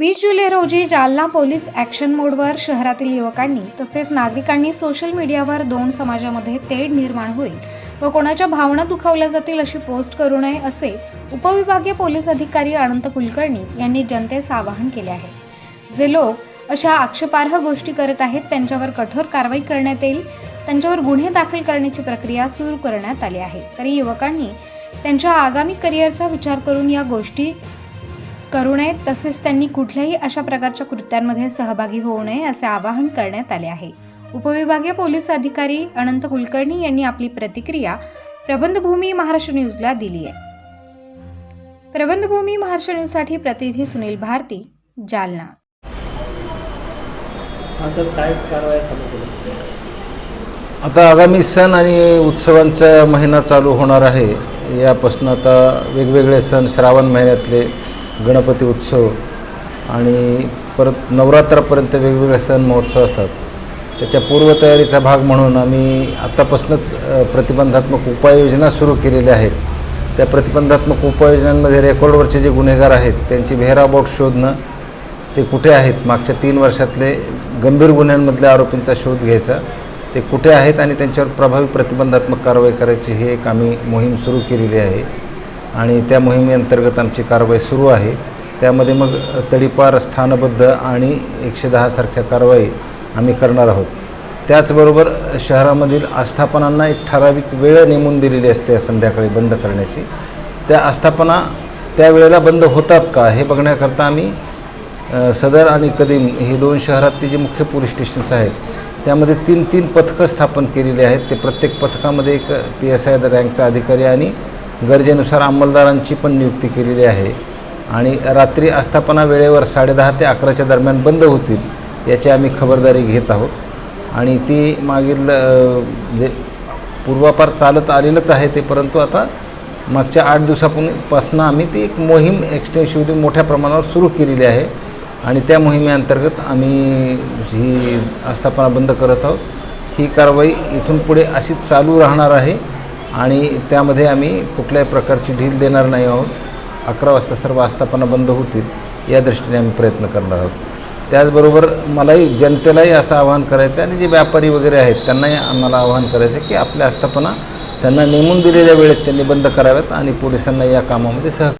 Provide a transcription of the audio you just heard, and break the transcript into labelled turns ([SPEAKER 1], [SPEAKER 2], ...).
[SPEAKER 1] वीस जुलै रोजी Jalna police action मोडवर शहरातील युवकांनी तसेच नागरिकांनी सोशल मीडियावर दोन समाजामध्ये तेढ निर्माण होईल व कोणाच्या भावना दुखावल्या जातील अशी पोस्ट करू नये असे उपविभागीय पोलीस अधिकारी अनंत कुलकर्णी यांनी जनतेस आवाहन केले आहे. जे लोक अशा आक्षेपार्ह गोष्टी करत आहेत त्यांच्यावर कठोर कारवाई करण्यात येईल त्यांच्यावर गुन्हे दाखल करण्याची प्रक्रिया सुरू करण्यात आली आहे. तरी युवकांनी त्यांच्या आगामी करिअरचा विचार करून या गोष्टी करू नयेत तसेच त्यांनी कुठल्याही अशा प्रकारच्या कृत्यांमध्ये सहभागी होऊ नये असे आवाहन करण्यात आले आहे. उपविभागीय पोलीस अधिकारी अनंत कुलकर्णी यांनी आपली प्रतिक्रिया प्रबंधभूमी महाराष्ट्र न्यूजला दिली आहे. प्रबंधभूमी महाराष्ट्र न्यूजसाठी प्रतिनिधी सुनील भारती जालना.
[SPEAKER 2] आता आगामी सण आणि उत्सवांचा महिना चालू होणार आहे. यापासून आता वेगवेगळे सण श्रावण महिन्यातले गणपती उत्सव आणि परत नवरात्रापर्यंत वेगवेगळे सण महोत्सव असतात. त्याच्या पूर्वतयारीचा भाग म्हणून आम्ही आत्तापासूनच प्रतिबंधात्मक उपाययोजना सुरू केलेल्या आहेत. त्या प्रतिबंधात्मक उपाययोजनांमध्ये रेकॉर्डवरचे जे गुन्हेगार आहेत त्यांची व्हेराबाऊट शोधणं ते कुठे आहेत? मागच्या तीन वर्षातले गंभीर गुन्ह्यांमधल्या आरोपींचा शोध घ्यायचा. ते कुठे आहेत आणि त्यांच्यावर प्रभावी प्रतिबंधात्मक कारवाई करायची ही एक आम्ही मोहीम सुरू केलेली आहे. आणि त्या मोहिमेअंतर्गत आमची कारवाई सुरू आहे. त्यामध्ये मग तडीपार स्थानबद्ध आणि एकशे दहासारख्या कारवाई आम्ही करणार आहोत. त्याचबरोबर शहरामधील आस्थापनांना एक ठराविक वेळ नेमून दिलेली असते संध्याकाळी बंद करण्याची. त्या आस्थापना त्या वेळेला बंद होतात का हे बघण्याकरता आम्ही सदर आणि कदीम ही दोन शहरातली जी मुख्य पोलीस स्टेशन्स आहेत त्यामध्ये तीन तीन पथकं स्थापन केलेली आहेत. ते प्रत्येक पथकामध्ये एक पी एस आय रँकचा अधिकारी आणि गरजेनुसार अंमलदारांची पण नियुक्ती केलेली आहे. आणि रात्री आस्थापना वेळेवर साडेदहा ते अकराच्या दरम्यान बंद होतील याची आम्ही खबरदारी घेत आहोत. आणि ती मागील जे पूर्वापार चालत आलेलंच आहे ते परंतु आता मागच्या आठ दिवसापासून आम्ही ती एक मोहीम एक्सटेन्सिव्हली मोठ्या प्रमाणावर सुरू केलेली आहे. आणि त्या मोहिमेअंतर्गत आम्ही ही आस्थापना बंद करत आहोत. ही कारवाई इथून पुढे अशीच चालू राहणार आहे. आणि त्यामध्ये आम्ही कुठल्याही प्रकारची ढील देणार नाही आहोत. अकरा वाजता सर्व आस्थापना बंद होतील या दृष्टीने आम्ही प्रयत्न करणार आहोत. त्याचबरोबर मलाही जनतेलाही असं आवाहन करायचं आहे आणि जे व्यापारी वगैरे आहेत त्यांनाही आम्हाला आवाहन करायचं आहे की आपल्या आस्थापना त्यांना नेमून दिलेल्या वेळेत त्यांनी बंद कराव्यात आणि पोलिसांना या कामामध्ये सह